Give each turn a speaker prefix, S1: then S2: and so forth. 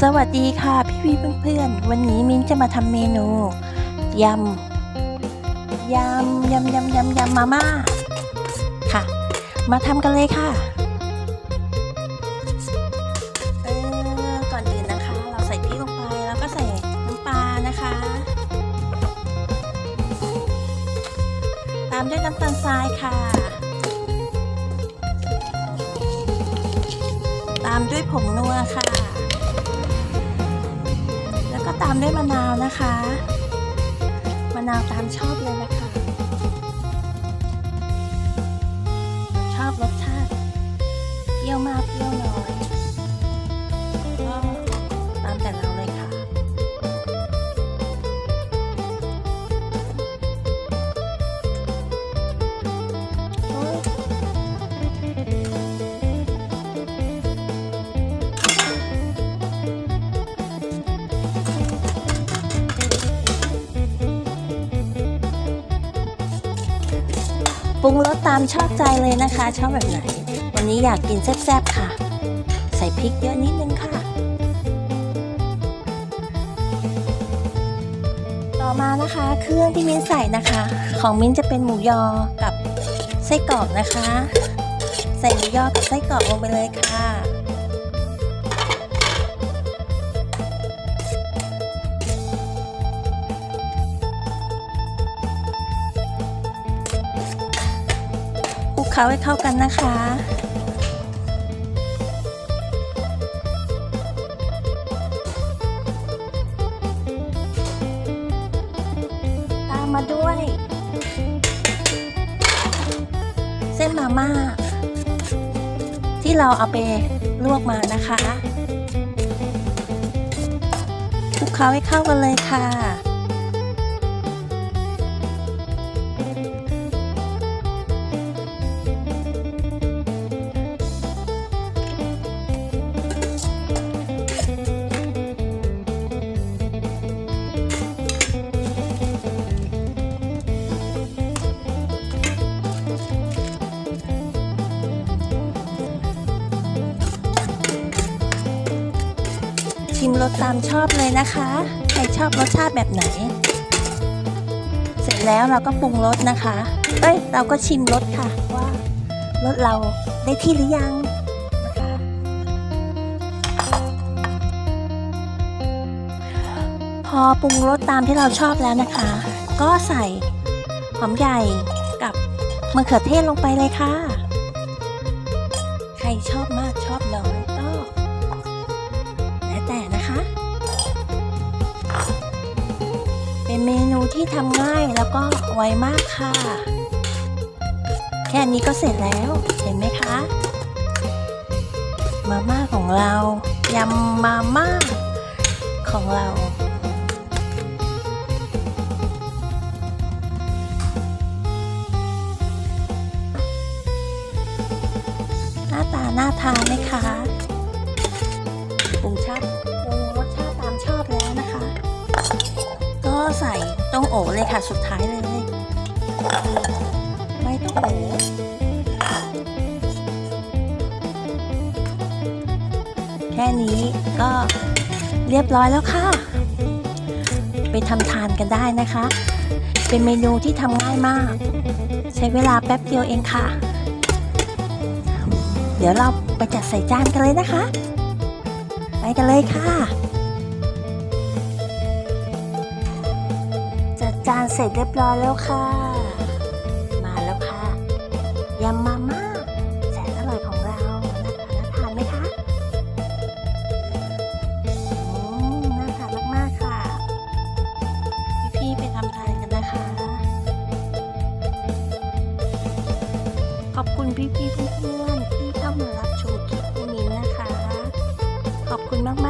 S1: สวัสดีค่ะพี่พี่เพื่อนๆ วันนี้มิ้นจะมาทำเมนูยำยำยำยำยำยำมาม่าค่ะ มาทำกันเลยค่ะเออก่อนอื่นนะคะ เราใส่พริกลงไปแล้วก็ใส่น้ำปลานะคะ ตามด้วยน้ำตาลทรายค่ะ ตามด้วยผงนัวค่ะ ตามด้วยมะนาวนะคะ มะนาวตามชอบเลยนะคะ ชอบรสชาติเปรี้ยวมากเปรี้ยวน้อย ปรุงรสตามชอบใจเลยนะคะ ชอบแบบไหน วันนี้อยากกินแซ่บๆค่ะ ใส่พริกเยอะนิดนึงค่ะ ต่อมานะคะเครื่องที่มิ้นใส่นะคะ ของมิ้นจะเป็นหมูยอกับไส้กรอกนะคะ ใส่หมูยอกับไส้กรอกลงไปเลยค่ะ เคล้าให้เข้ากันนะคะตามมาด้วย เส้นมาม่า ที่เราเอาไปลวกมานะคะคลุกเคล้าให้เข้ากันเลยค่ะ ชิมรสตามชอบเลยนะคะ ใครชอบรสชาติแบบไหน เสร็จแล้วเราก็ปรุงรสนะคะ เอ้ย เราก็ชิมรสค่ะว่ารสเราได้ที่หรือยังนะคะพอปรุงรสตามที่เราชอบแล้วนะคะ ก็ใส่หอมใหญ่กับมะเขือเทศลงไปเลยค่ะ ใครชอบมากชอบน้อย เมนูที่ทำง่ายแล้วก็ไวมากค่ะ แค่นี้ก็เสร็จแล้วเห็นไหมคะ มาม่าของเรายำมาม่าของเราหน้าตาน่าทานไหมคะปรุงชา ใส่ต้องโอเลยค่ะสุดท้ายเลย ไม่ต้องโอแค่นี้ก็เรียบร้อยแล้วค่ะ ไปทำทานกันได้นะคะ เป็นเมนูที่ทำง่ายมาก ใช้เวลาแป๊บเดียวเองค่ะ เดี๋ยวเราไปจัดใส่จานกันเลยนะคะ ไปกันเลยค่ะ เสร็จเรียบร้อยแล้วค่ะ มาแล้วค่ะยำมาม่าแสนอร่อยของเรานะคะน่าทานไหมคะอืมน่าทานมากๆค่ะ พี่ๆไปทำทานกันนะคะ ขอบคุณพี่ๆเพื่อนๆที่เข้ามารับชมคลิปนี้นะคะ ขอบคุณมาก